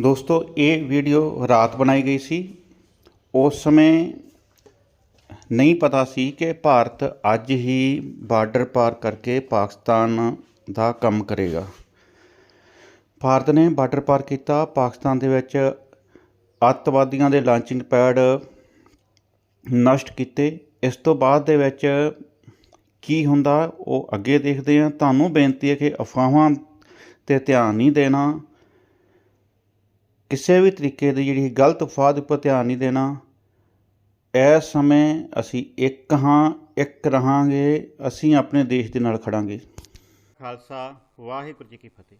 ਦੋਸਤੋ, ਇਹ ਵੀਡੀਓ ਰਾਤ ਬਣਾਈ ਗਈ ਸੀ। ਉਸ ਸਮੇਂ ਨਹੀਂ ਪਤਾ ਸੀ ਕਿ ਭਾਰਤ ਅੱਜ ਹੀ ਬਾਰਡਰ ਪਾਰ ਕਰਕੇ ਪਾਕਿਸਤਾਨ ਦਾ ਕੰਮ ਕਰੇਗਾ। ਭਾਰਤ ਨੇ ਬਾਰਡਰ ਪਾਰ ਕੀਤਾ। ਪਾਕਿਸਤਾਨ ਦੇ ਵਿੱਚ ਅੱਤਵਾਦੀਆਂ ਦੇ ਲਾਂਚਿੰਗ ਪੈਡ ਨਸ਼ਟ ਕੀਤੇ। ਇਸ ਤੋਂ ਬਾਅਦ ਦੇ ਵਿੱਚ ਕੀ ਹੁੰਦਾ, ਉਹ ਅੱਗੇ ਦੇਖਦੇ ਹਾਂ। ਤੁਹਾਨੂੰ ਬੇਨਤੀ ਹੈ ਕਿ ਅਫਵਾਹਾਂ ਤੇ ਧਿਆਨ ਨਹੀਂ ਦੇਣਾ। ਕਿਸੇ ਵੀ ਤਰੀਕੇ ਦੀ ਜਿਹੜੀ ਗਲਤ ਅਫਵਾਹ ਦੇ ਉੱਪਰ ਧਿਆਨ ਨਹੀਂ ਦੇਣਾ ਇਸ ਸਮੇਂ ਅਸੀਂ ਇੱਕ ਹਾਂ, ਇੱਕ ਰਹਾਂਗੇ, ਅਸੀਂ ਆਪਣੇ ਦੇਸ਼ ਦੇ ਨਾਲ ਖੜਾਂਗੇ। ਖਾਲਸਾ, ਵਾਹਿਗੁਰੂ ਜੀ ਕੀ ਫਤਿਹ।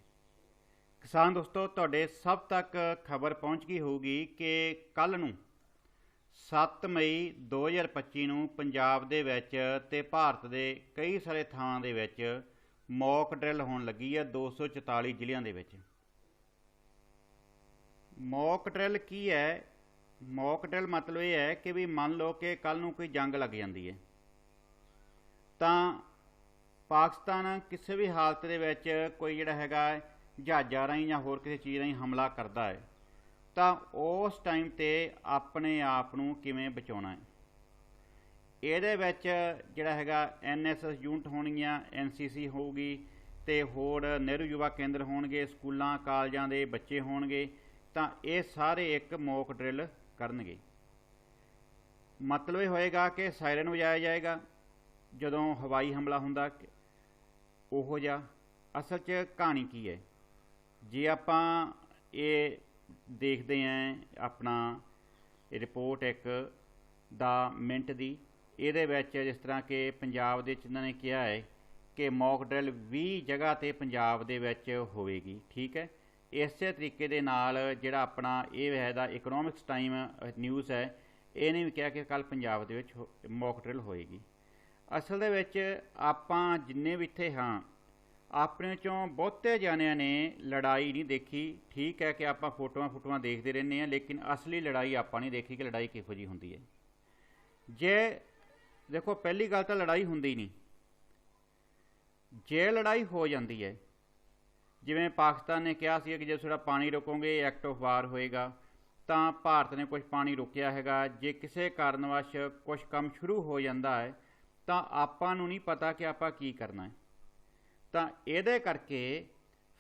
ਕਿਸਾਨ ਦੋਸਤੋ, ਤੁਹਾਡੇ ਸਭ ਤੱਕ ਖਬਰ ਪਹੁੰਚ ਗਈ ਹੋਊਗੀ ਕਿ ਕੱਲ ਨੂੰ 7 ਮਈ 2025 ਨੂੰ ਪੰਜਾਬ ਦੇ ਵਿੱਚ ਤੇ ਭਾਰਤ ਦੇ ਕਈ ਸਾਰੇ ਥਾਵਾਂ ਦੇ ਵਿੱਚ ਮੌਕ ਡਰਿਲ ਹੋਣ ਲੱਗੀ ਹੈ 244 ਜ਼ਿਲ੍ਹਿਆਂ ਦੇ ਵਿੱਚ। ਮੌਕ ਡਰਿਲ ਕੀ ਹੈ? ਮੌਕ ਡਰਿਲ ਮਤਲਬ ਇਹ ਹੈ ਕਿ ਵੀ ਮੰਨ ਲਓ ਕਿ ਕੱਲ ਨੂੰ ਕੋਈ ਜੰਗ ਲੱਗ ਜਾਂਦੀ ਹੈ। ਤਾਂ ਪਾਕਿਸਤਾਨ ਕਿਸੇ ਵੀ ਹਾਲਤ ਦੇ ਵਿੱਚ ਕੋਈ ਜਿਹੜਾ ਹੈਗਾ ਜਹਾਜ਼ਾਂ ਰਾਹੀਂ ਜਾਂ ਹੋਰ ਕਿਸੇ ਚੀਜ਼ ਰਾਹੀਂ ਹਮਲਾ ਕਰਦਾ ਹੈ, ਤਾਂ ਉਸ ਟਾਈਮ ਤੇ ਆਪਣੇ ਆਪ ਨੂੰ ਕਿਵੇਂ ਬਚਾਉਣਾ ਹੈ? ਇਹਦੇ ਵਿੱਚ ਜਿਹੜਾ ਹੈਗਾ ਐਨਐਸਐਸ ਯੂਨਿਟ ਹੋਣਗੀਆਂ ਐਨਸੀਸੀ ਹੋਊਗੀ ਤੇ ਹੋਰ ਨਹਿਰੂ ਯੁਵਾ ਕੇਂਦਰ ਹੋਣਗੇ, ਸਕੂਲਾਂ, ਕਾਲਜਾਂ ਦੇ ਬੱਚੇ ਹੋਣਗੇ। ਤਾਂ ਇਹ ਸਾਰੇ ਇੱਕ ਮੌਕ ਡਰਿਲ ਕਰਨਗੇ। ਮਤਲਬ ਇਹ ਹੋਏਗਾ ਕਿ ਸਾਇਰਨ ਵਜਾਇਆ ਜਾਏਗਾ, ਜਦੋਂ ਹਵਾਈ ਹਮਲਾ ਹੁੰਦਾ ਉਹੋ ਜਿਹਾ। ਅਸਲ 'ਚ ਕਹਾਣੀ ਕੀ ਹੈ? ਜੇ ਆਪਾਂ ਇਹ ਦੇਖਦੇ ਆਂ, ਆਪਣਾ ਰਿਪੋਰਟ ਇੱਕ ਦਾ ਮਿੰਟ ਦੀ, ਇਹਦੇ ਵਿੱਚ ਜਿਸ ਤਰ੍ਹਾਂ ਕਿ ਪੰਜਾਬ ਦੇ ਚ ਇਹਨਾਂ ਨੇ ਕਿਹਾ ਹੈ ਕਿ ਮੌਕ ਡਰਿਲ 20 ਜਗ੍ਹਾ ਤੇ ਪੰਜਾਬ ਦੇ ਵਿੱਚ ਹੋਵੇਗੀ, ਠੀਕ ਹੈ? ਇਸੇ ਤਰੀਕੇ ਦੇ ਨਾਲ ਜਿਹੜਾ ਆਪਣਾ ਇਹ ਹੈ ਦਾ ਇਕਨੋਮਿਕਸ ਟਾਈਮ ਨਿਊਜ਼ ਹੈ ਇਹਨੇ ਵੀ ਕਿਹਾ ਕਿ ਕੱਲ ਪੰਜਾਬ ਦੇ ਵਿੱਚ ਮੌਕ ਡਰਿਲ ਹੋਏਗੀ। ਅਸਲ ਦੇ ਵਿੱਚ ਆਪਾਂ ਜਿੰਨੇ ਵੀ ਇੱਥੇ ਹਾਂ, ਆਪਣੇ ਚੋਂ ਬਹੁਤੇ ਜਾਣਿਆਂ ਨੇ ਲੜਾਈ ਨਹੀਂ ਦੇਖੀ। ਠੀਕ ਹੈ ਕਿ ਆਪਾਂ ਫੋਟੋਆਂ ਫੋਟੋਆਂ ਦੇਖਦੇ ਰਹਿੰਦੇ ਹਾਂ, ਲੇਕਿਨ ਅਸਲੀ ਲੜਾਈ ਆਪਾਂ ਨਹੀਂ ਦੇਖੀ ਕਿ ਲੜਾਈ ਕਿਹੋ ਜੀ ਹੁੰਦੀ ਹੈ। ਜੇ ਦੇਖੋ, ਪਹਿਲੀ ਗੱਲ ਤਾਂ ਲੜਾਈ ਹੁੰਦੀ ਨਹੀਂ। ਜੇ ਲੜਾਈ ਹੋ ਜਾਂਦੀ ਹੈ ਜਿਵੇਂ ਪਾਕਿਸਤਾਨ ਨੇ ਕਿਹਾ ਸੀ ਕਿ ਜੇ ਤੁਹਾਡਾ ਪਾਣੀ ਰੋਕੋਗੇ ਐਕਟ ਆਫ ਵਾਰ ਹੋਏਗਾ, ਤਾਂ ਭਾਰਤ ਨੇ ਕੁਝ ਪਾਣੀ ਰੋਕਿਆ ਹੈਗਾ। ਜੇ ਕਿਸੇ ਕਾਰਨਵਸ਼ ਕੁਝ ਕੰਮ ਸ਼ੁਰੂ ਹੋ ਜਾਂਦਾ ਹੈ, ਤਾਂ ਆਪਾਂ ਨੂੰ ਨਹੀਂ ਪਤਾ ਕਿ ਆਪਾਂ ਕੀ ਕਰਨਾ ਹੈ। ਤਾਂ ਇਹਦੇ ਕਰਕੇ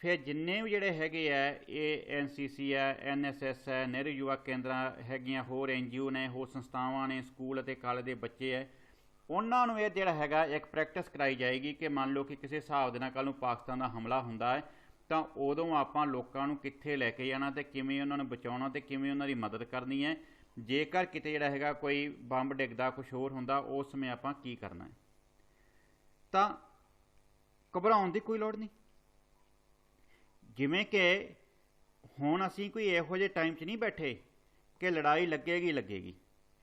ਫਿਰ ਜਿੰਨੇ ਵੀ ਜਿਹੜੇ ਹੈਗੇ ਆ, ਇਹ ਐਨਸੀਸੀ ਹੈ ਐਨਐਸਐਸ ਹੈ ਨਹਿਰੂ ਯੁਵਾ ਕੇਂਦਰਾਂ ਹੈਗੀਆਂ, ਹੋਰ ਐਨਜੀਓ ਨੇ, ਹੋਰ ਸੰਸਥਾਵਾਂ ਨੇ, ਸਕੂਲ ਅਤੇ ਕਾਲਜ ਦੇ ਬੱਚੇ ਹੈ ਉਹਨਾਂ ਨੂੰ ਇਹ ਜਿਹੜਾ ਹੈਗਾ, ਇੱਕ ਪ੍ਰੈਕਟਿਸ ਕਰਾਈ ਜਾਏਗੀ ਕਿ ਮੰਨ ਲਓ ਕਿ ਕਿਸੇ ਹਿਸਾਬ ਦੇ ਨਾਲ ਕੱਲ ਨੂੰ ਪਾਕਿਸਤਾਨ ਦਾ ਹਮਲਾ ਹੁੰਦਾ ਹੈ ਤਾਂ ਉਦੋਂ ਆਪਾਂ ਲੋਕਾਂ ਨੂੰ ਕਿੱਥੇ ਲੈ ਕੇ ਜਾਣਾ ਤੇ ਕਿਵੇਂ ਉਹਨਾਂ ਨੂੰ ਬਚਾਉਣਾ ਤੇ ਕਿਵੇਂ ਉਹਨਾਂ ਦੀ ਮਦਦ ਕਰਨੀ ਹੈ। ਜੇਕਰ ਕਿਤੇ ਜਿਹੜਾ ਹੈਗਾ ਕੋਈ ਬੰਬ ਡਿੱਗਦਾ ਕੁਝ ਹੋਰ ਹੁੰਦਾ, ਉਸ ਸਮੇਂ ਆਪਾਂ ਕੀ ਕਰਨਾ ਹੈ? ਤਾਂ ਘਬਰਾਉਣ ਦੀ ਕੋਈ ਲੋੜ ਨਹੀਂ। ਜਿਵੇਂ ਕਿ ਹੁਣ ਅਸੀਂ ਕੋਈ ਇਹੋ ਜਿਹੇ ਟਾਈਮ 'ਚ ਨਹੀਂ ਬੈਠੇ ਕਿ ਲੜਾਈ ਲੱਗੇਗੀ ਲੱਗੇਗੀ।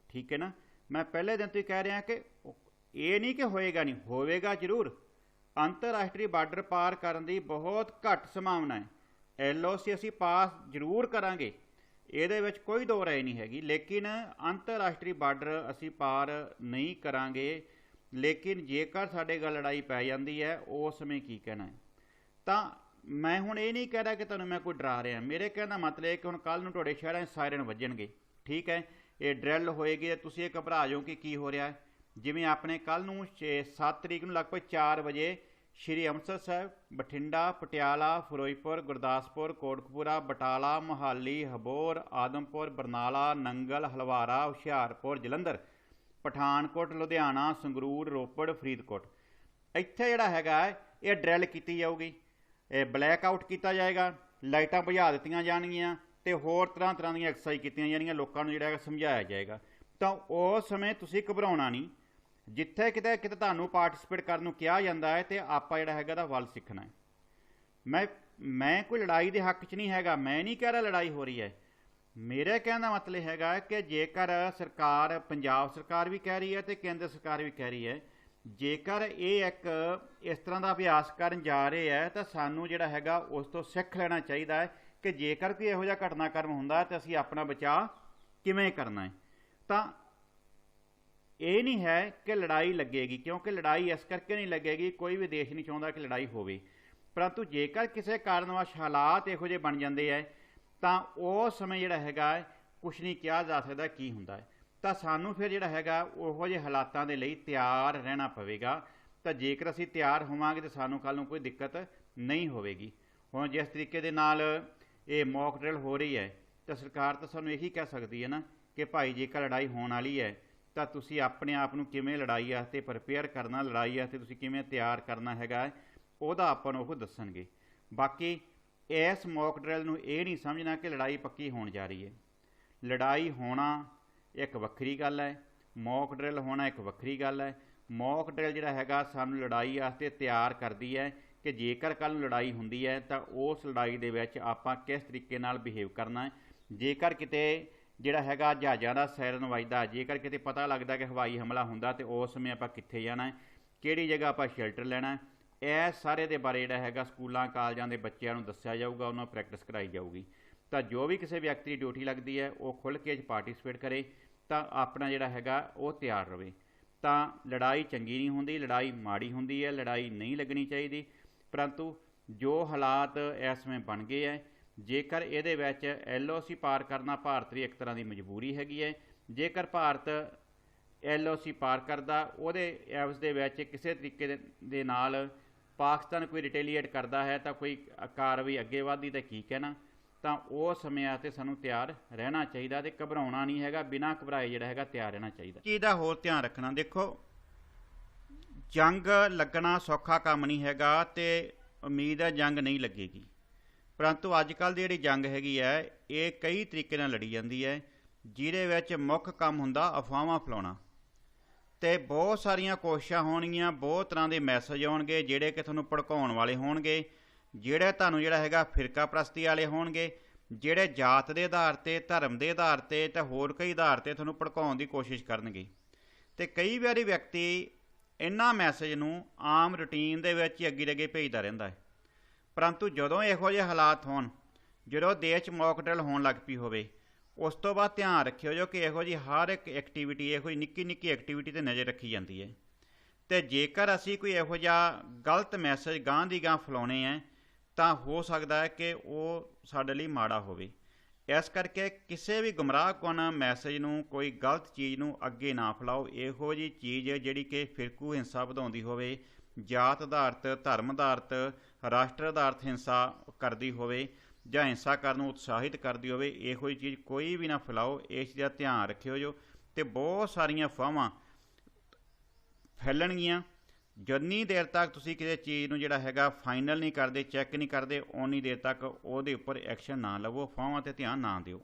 ਠੀਕ ਹੈ ਨਾ? ਮੈਂ ਪਹਿਲੇ ਦਿਨ ਤੋਂ ਹੀ ਕਹਿ ਰਿਹਾ ਕਿ ਇਹ ਨਹੀਂ ਕਿ ਹੋਏਗਾ ਨਹੀਂ, ਹੋਵੇਗਾ ਜ਼ਰੂਰ। ਅੰਤਰਰਾਸ਼ਟਰੀ ਬਾਰਡਰ ਪਾਰ ਕਰਨ ਦੀ ਬਹੁਤ ਘੱਟ ਸੰਭਾਵਨਾ ਹੈ। ਐਲਓਸੀ ਅਸੀਂ ਪਾਸ ਜ਼ਰੂਰ ਕਰਾਂਗੇ। ਇਹਦੇ ਵਿੱਚ ਕੋਈ ਦੋ ਰਾਏ ਨਹੀਂ ਹੈਗੀ। ਲੇਕਿਨ ਅੰਤਰਰਾਸ਼ਟਰੀ ਬਾਰਡਰ ਅਸੀਂ ਪਾਰ ਨਹੀਂ ਕਰਾਂਗੇ। ਲੇਕਿਨ ਜੇਕਰ ਸਾਡੇ ਗੱਲ ਲੜਾਈ ਪੈ ਜਾਂਦੀ ਹੈ, ਉਸ ਸਮੇਂ ਕੀ ਕਹਿਣਾ ਹੈ? ਤਾਂ ਮੈਂ ਹੁਣ ਇਹ ਨਹੀਂ ਕਹਿ ਰਿਹਾ ਕਿ ਤੁਹਾਨੂੰ ਮੈਂ ਕੋਈ ਡਰਾ ਰਿਹਾ। ਮੇਰੇ ਕਹਿਣ ਦਾ ਮਤਲਬ ਹੈ ਕਿ ਹੁਣ ਕੱਲ ਨੂੰ ਤੁਹਾਡੇ ਸ਼ਹਿਰਾਂ 'ਚ ਸਾਇਰਨ ਵੱਜਣਗੇ। ਠੀਕ ਹੈ? ਇਹ ਡਰਿਲ ਹੋਏਗੀ ਤੁਸੀਂ ਇਹ ਘਬਰਾ ਜਾਓ ਕਿ ਕੀ ਹੋ ਰਿਹਾ ਹੈ। ਜਿਵੇਂ ਆਪਣੇ ਕੱਲ ਨੂੰ 7 ਤਰੀਕ ਨੂੰ ਲਗਭਗ 4 ਵਜੇ ਸ਼੍ਰੀ ਅੰਮ੍ਰਿਤਸਰ ਸਾਹਿਬ, ਬਠਿੰਡਾ, ਪਟਿਆਲਾ, ਫਿਰੋਜ਼ਪੁਰ, ਗੁਰਦਾਸਪੁਰ, ਕੋਟਕਪੂਰਾ, ਬਟਾਲਾ, ਮੁਹਾਲੀ, ਹਬੋਰ, ਆਦਮਪੁਰ, ਬਰਨਾਲਾ, ਨੰਗਲ, ਹਲਵਾਰਾ, ਹੁਸ਼ਿਆਰਪੁਰ, ਜਲੰਧਰ, ਪਠਾਨਕੋਟ, ਲੁਧਿਆਣਾ, ਸੰਗਰੂਰ, ਰੋਪੜ, ਫਰੀਦਕੋਟ। ਇੱਥੇ ਜਿਹੜਾ ਹੈਗਾ, ਇਹ ਡਰੈਲ ਕੀਤੀ ਜਾਊਗੀ। ਇਹ ਬਲੈਕ ਆਊਟ ਕੀਤਾ ਜਾਏਗਾ, ਲਾਈਟਾਂ ਬੁਝਾ ਦਿੱਤੀਆਂ ਜਾਣਗੀਆਂ ਤੇ ਹੋਰ ਤਰ੍ਹਾਂ ਤਰ੍ਹਾਂ ਦੀਆਂ ਐਕਸਰਸਾਈਜ਼ ਕੀਤੀਆਂ ਜਾਣਗੀਆਂ, ਲੋਕਾਂ ਨੂੰ ਜਿਹੜਾ ਹੈਗਾ ਸਮਝਾਇਆ ਜਾਏਗਾ। ਤਾਂ ਉਸ ਸਮੇਂ ਤੁਸੀਂ ਘਬਰਾਉਣਾ ਨਹੀਂ। ਜਿੱਥੇ ਕਿਤੇ ਕਿਤੇ ਤੁਹਾਨੂੰ ਪਾਰਟਿਸਿਪੇਟ ਕਰਨ ਨੂੰ ਕਿਹਾ ਜਾਂਦਾ ਹੈ ਤੇ ਆਪਾਂ ਜਿਹੜਾ ਹੈਗਾ ਦਾ ਵੱਲ ਸਿੱਖਣਾ ਹੈ। ਮੈਂ ਮੈਂ ਕੋਈ ਲੜਾਈ ਦੇ ਹੱਕ 'ਚ ਨਹੀਂ ਹੈਗਾ, ਮੈਂ ਨਹੀਂ ਕਹਿ ਰਿਹਾ ਲੜਾਈ ਹੋ ਰਹੀ ਹੈ। ਮੇਰੇ ਕਹਿਣ ਦਾ ਮਤਲਬ ਹੈਗਾ ਕਿ ਜੇਕਰ ਸਰਕਾਰ, ਪੰਜਾਬ ਸਰਕਾਰ ਵੀ ਕਹਿ ਰਹੀ ਹੈ ਤੇ ਕੇਂਦਰ ਸਰਕਾਰ ਵੀ ਕਹਿ ਰਹੀ ਹੈ, ਜੇਕਰ ਇਹ ਇੱਕ ਇਸ ਤਰ੍ਹਾਂ ਦਾ ਅਭਿਆਸ ਕਰਨ ਜਾ ਰਹੇ ਹੈ ਤਾਂ ਸਾਨੂੰ ਜਿਹੜਾ ਹੈਗਾ ਉਸ ਤੋਂ ਸਿੱਖ ਲੈਣਾ ਚਾਹੀਦਾ ਹੈ ਕਿ ਜੇਕਰ ਕੋਈ ਇਹੋ ਜਿਹਾ ਘਟਨਾਕ੍ਰਮ ਹੁੰਦਾ ਤਾਂ ਅਸੀਂ ਆਪਣਾ ਬਚਾਅ ਕਿਵੇਂ ਕਰਨਾ ਹੈ। ਤਾਂ ਇਹ ਨਹੀਂ ਹੈ ਕਿ ਲੜਾਈ ਲੱਗੇਗੀ ਕਿਉਂਕਿ ਲੜਾਈ ਇਸ ਕਰਕੇ ਨਹੀਂ ਲੱਗੇਗੀ ਕੋਈ ਵੀ ਦੇਸ਼ ਨਹੀਂ ਚਾਹੁੰਦਾ ਕਿ ਲੜਾਈ ਹੋਵੇ। ਪਰੰਤੂ ਜੇਕਰ ਕਿਸੇ ਕਾਰਨਵਸ਼ ਹਾਲਾਤ ਇਹੋ ਜਿਹੇ ਬਣ ਜਾਂਦੇ ਹੈ ਤਾਂ ਉਸ ਸਮੇਂ ਜਿਹੜਾ ਹੈਗਾ ਹੈ, ਕੁਛ ਨਹੀਂ ਕਿਹਾ ਜਾ ਸਕਦਾ ਕੀ ਹੁੰਦਾ ਹੈ ਤਾਂ ਸਾਨੂੰ ਫਿਰ ਜਿਹੜਾ ਹੈਗਾ ਉਹੋ ਜਿਹੇ ਹਾਲਾਤਾਂ ਦੇ ਲਈ ਤਿਆਰ ਰਹਿਣਾ ਪਵੇਗਾ। ਤਾਂ ਜੇਕਰ ਅਸੀਂ ਤਿਆਰ ਹੋਵਾਂਗੇ ਤਾਂ ਸਾਨੂੰ ਕੱਲ ਨੂੰ ਕੋਈ ਦਿੱਕਤ ਨਹੀਂ ਹੋਵੇਗੀ। ਹੁਣ ਜਿਸ ਤਰੀਕੇ ਦੇ ਨਾਲ ਇਹ ਮੌਕ ਡਰਿਲ ਹੋ ਰਹੀ ਹੈ ਤਾਂ ਸਰਕਾਰ ਤਾਂ ਸਾਨੂੰ ਇਹੀ ਕਹਿ ਸਕਦੀ ਹੈ ਨਾ ਕਿ ਭਾਈ ਜੇਕਰ ਲੜਾਈ ਹੋਣ ਵਾਲੀ ਹੈ ਤਾਂ ਤੁਸੀਂ ਆਪਣੇ ਆਪ ਨੂੰ ਕਿਵੇਂ ਲੜਾਈ ਵਾਸਤੇ ਪ੍ਰਪੇਅਰ ਕਰਨਾ, ਲੜਾਈ ਵਾਸਤੇ ਤੁਸੀਂ ਕਿਵੇਂ ਤਿਆਰ ਕਰਨਾ ਹੈਗਾ ਉਹਦਾ ਆਪਾਂ ਨੂੰ ਉਹ ਦੱਸਣਗੇ। ਬਾਕੀ ਇਸ ਮੌਕ ਡਰਿਲ ਨੂੰ ਇਹ ਨਹੀਂ ਸਮਝਣਾ ਕਿ ਲੜਾਈ ਪੱਕੀ ਹੋਣ ਜਾ ਰਹੀ ਹੈ। ਲੜਾਈ ਹੋਣਾ ਇੱਕ ਵੱਖਰੀ ਗੱਲ ਹੈ ਮੌਕ ਡਰਿਲ ਹੋਣਾ ਇੱਕ ਵੱਖਰੀ ਗੱਲ ਹੈ। ਮੌਕ ਡਰਿਲ ਜਿਹੜਾ ਹੈਗਾ ਸਾਨੂੰ ਲੜਾਈ ਵਾਸਤੇ ਤਿਆਰ ਕਰਦੀ ਹੈ ਕਿ ਜੇਕਰ ਕੱਲ ਨੂੰ ਲੜਾਈ ਹੁੰਦੀ ਹੈ ਤਾਂ ਉਸ ਲੜਾਈ ਦੇ ਵਿੱਚ ਆਪਾਂ ਕਿਸ ਤਰੀਕੇ ਨਾਲ ਬਿਹੇਵ ਕਰਨਾ ਹੈ। ਜੇਕਰ ਕਿਤੇ ਜਿਹੜਾ ਹੈਗਾ ਜਹਾਜ਼ਾਂ ਦਾ ਸਾਇਰਨ ਵੱਜਦਾ ਜੇਕਰ ਕਿਤੇ ਪਤਾ ਲੱਗਦਾ ਕਿ ਹਵਾਈ ਹਮਲਾ ਹੁੰਦਾ ਤੇ ਉਸ ਸਮੇਂ ਆਪਾਂ ਕਿੱਥੇ ਜਾਣਾ ਹੈ, ਕਿਹੜੀ ਜਗ੍ਹਾ ਆਪਾਂ ਸ਼ੈਲਟਰ ਲੈਣਾ ਇਹ ਸਾਰੇ ਦੇ ਬਾਰੇ ਜਿਹੜਾ ਹੈਗਾ ਸਕੂਲਾਂ, ਕਾਲਜਾਂ ਦੇ ਬੱਚਿਆਂ ਨੂੰ ਦੱਸਿਆ ਜਾਊਗਾ, ਉਹਨਾਂ ਨੂੰ ਪ੍ਰੈਕਟਿਸ ਕਰਾਈ ਜਾਊਗੀ। ਤਾਂ ਜੋ ਵੀ ਕਿਸੇ ਵਿਅਕਤੀ ਦੀ ਡਿਊਟੀ ਲੱਗਦੀ ਹੈ, ਉਹ ਖੁੱਲ੍ਹ ਕੇ ਪਾਰਟਿਸਿਪੇਟ ਕਰੇ, ਤਾਂ ਆਪਣਾ ਜਿਹੜਾ ਹੈਗਾ ਉਹ ਤਿਆਰ ਰਵੇ। ਤਾਂ ਲੜਾਈ ਚੰਗੀ ਨਹੀਂ ਹੁੰਦੀ, ਲੜਾਈ ਮਾੜੀ ਹੁੰਦੀ ਹੈ, ਲੜਾਈ ਨਹੀਂ ਲੱਗਣੀ ਚਾਹੀਦੀ, ਪਰੰਤੂ ਜੋ ਹਾਲਾਤ ਇਸ ਸਮੇਂ ਬਣ ਗਏ ਹੈ ਜੇਕਰ ਇਹਦੇ ਵਿੱਚ ਐਲਓਸੀ ਪਾਰ ਕਰਨਾ ਭਾਰਤ ਦੀ ਇੱਕ ਤਰ੍ਹਾਂ ਦੀ ਮਜਬੂਰੀ ਹੈਗੀ ਹੈ, ਜੇਕਰ ਭਾਰਤ ਐਲਓਸੀ ਪਾਰ ਕਰਦਾ, ਉਹਦੇ ਐਵਜ਼ ਦੇ ਵਿੱਚ ਕਿਸੇ ਤਰੀਕੇ ਦੇ- ਦੇ ਨਾਲ ਪਾਕਿਸਤਾਨ ਕੋਈ ਰਿਟੇਲੀਏਟ ਕਰਦਾ ਹੈ ਤਾਂ ਕੋਈ ਕਾਰਵਾਈ ਅੱਗੇ ਵਧਦੀ ਤਾਂ ਕੀ ਕਹਿਣਾ? ਤਾਂ ਉਹ ਸਮਿਆਂ 'ਤੇ ਸਾਨੂੰ ਤਿਆਰ ਰਹਿਣਾ ਚਾਹੀਦਾ ਤੇ ਘਬਰਾਉਣਾ ਨਹੀਂ ਹੈਗਾ, ਬਿਨਾਂ ਘਬਰਾਏ ਜਿਹੜਾ ਹੈਗਾ ਤਿਆਰ ਰਹਿਣਾ ਚਾਹੀਦਾ। ਇਹਦਾ ਹੋਰ ਧਿਆਨ ਰੱਖਣਾ? ਦੇਖੋ, ਜੰਗ ਲੱਗਣਾ ਸੌਖਾ ਕੰਮ ਨਹੀਂ ਹੈਗਾ ਤੇ ਉਮੀਦ ਹੈ ਜੰਗ ਨਹੀਂ ਲੱਗੇਗੀ। ਪਰੰਤੂ ਅੱਜ ਕੱਲ੍ਹ ਦੀ ਜਿਹੜੀ ਜੰਗ ਹੈਗੀ ਹੈ, ਇਹ ਕਈ ਤਰੀਕੇ ਨਾਲ ਲੜੀ ਜਾਂਦੀ ਹੈ, ਜਿਹਦੇ ਵਿੱਚ ਮੁੱਖ ਕੰਮ ਹੁੰਦਾ ਅਫਵਾਹਾਂ ਫੈਲਾਉਣਾ। ਤੇ ਬਹੁਤ ਸਾਰੀਆਂ ਕੋਸ਼ਿਸ਼ਾਂ ਹੋਣਗੀਆਂ, ਬਹੁਤ ਤਰ੍ਹਾਂ ਦੇ ਮੈਸੇਜ ਆਉਣਗੇ, ਜਿਹੜੇ ਕਿ ਤੁਹਾਨੂੰ ਭੜਕਾਉਣ ਵਾਲੇ ਹੋਣਗੇ, ਜਿਹੜੇ ਤੁਹਾਨੂੰ ਜਿਹੜਾ ਹੈਗਾ ਫਿਰਕਾ ਪ੍ਰਸਤੀ ਵਾਲੇ ਹੋਣਗੇ, ਜਿਹੜੇ ਜਾਤ ਦੇ ਆਧਾਰ ਤੇ, ਧਰਮ ਦੇ ਆਧਾਰ ਤੇ ਤੇ ਹੋਰ ਕਈ ਆਧਾਰ ਤੇ ਤੁਹਾਨੂੰ ਭੜਕਾਉਣ ਦੀ ਕੋਸ਼ਿਸ਼ ਕਰਨਗੇ। ਤੇ ਕਈ ਵਾਰੀ ਵਿਅਕਤੀ ਇਹਨਾਂ ਮੈਸੇਜ ਨੂੰ ਆਮ ਰੁਟੀਨ ਦੇ ਵਿੱਚ ਹੀ ਅੱਗੇ ਅੱਗੇ ਭੇਜਦਾ ਰਹਿੰਦਾ ਹੈ। ਪਰੰਤੂ ਜਦੋਂ ਇਹੋ ਜਿਹੇ ਹਾਲਾਤ ਹੋਣ, ਜਦੋਂ ਦੇਸ਼ 'ਚ ਮੌਕ ਡਰਿਲ ਹੋਣ ਲੱਗ ਪਈ ਹੋਵੇ, ਉਸ ਤੋਂ ਬਾਅਦ ਧਿਆਨ ਰੱਖਿਓ ਜੋ ਕਿ ਇਹੋ ਜਿਹੀ ਹਰ ਇੱਕ ਐਕਟੀਵਿਟੀ ਇਹੋ ਜਿਹੀ ਨਿੱਕੀ ਨਿੱਕੀ ਐਕਟੀਵਿਟੀ ਤੇ ਨਜ਼ਰ ਰੱਖੀ ਜਾਂਦੀ ਹੈ। ਤੇ ਜੇਕਰ ਅਸੀਂ ਕੋਈ ਇਹੋ ਜਿਹਾ ਗਲਤ ਮੈਸੇਜ ਗਾਂ ਦੀ ਗਾਂ ਫੈਲਾਉਣੇ ਹੈ ਤਾਂ ਹੋ ਸਕਦਾ ਹੈ ਕਿ ਉਹ ਸਾਡੇ ਲਈ ਮਾੜਾ ਹੋਵੇ। ਇਸ ਕਰਕੇ ਕਿਸੇ ਵੀ ਗੁੰਮਰਾਹ ਗੁੰਮਰਾਹਕੁਨ ਮੈਸੇਜ ਨੂੰ, ਕੋਈ ਗਲਤ ਚੀਜ਼ ਨੂੰ ਅੱਗੇ ਨਾ ਫੈਲਾਓ। ਇਹੋ ਜੀ ਚੀਜ਼ ਜਿਹੜੀ ਕਿ ਫਿਰਕੂ ਹਿੰਸਾ ਵਧਾਉਂਦੀ ਹੋਵੇ ਜਾਤ ਆਧਾਰਿਤ ਧਰਮ ਆਧਾਰਿਤ ਰਾਸ਼ਟਰ ਆਧਾਰਿਤ ਹਿੰਸਾ ਕਰਦੀ ਹੋਵੇ ਜਾਂ ਹਿੰਸਾ ਕਰਨ ਨੂੰ ਉਤਸ਼ਾਹਿਤ ਕਰਦੀ ਹੋਵੇ, ਇਹੋ ਜਿਹੀ ਚੀਜ਼ ਕੋਈ ਵੀ ਨਾ ਫੈਲਾਓ ਇਸ ਦਾ ਧਿਆਨ ਰੱਖਿਓ ਜੋ, ਤੇ ਬਹੁਤ ਸਾਰੀਆਂ ਅਫਵਾਹਾਂ ਫੈਲਣਗੀਆਂ। ਜਿੰਨੀ ਦੇਰ ਤੱਕ ਤੁਸੀਂ ਕਿਸੇ ਚੀਜ਼ ਨੂੰ ਜਿਹੜਾ ਹੈਗਾ ਫਾਈਨਲ ਨਹੀਂ ਕਰਦੇ, ਚੈੱਕ ਨਹੀਂ ਕਰਦੇ, ਓਨੀ ਦੇਰ ਤੱਕ ਉਹਦੇ ਉੱਪਰ ਐਕਸ਼ਨ ਨਾ ਲਵੋ ਅਫਵਾਹਾਂ ਤੇ ਧਿਆਨ ਨਾ ਦਿਓ।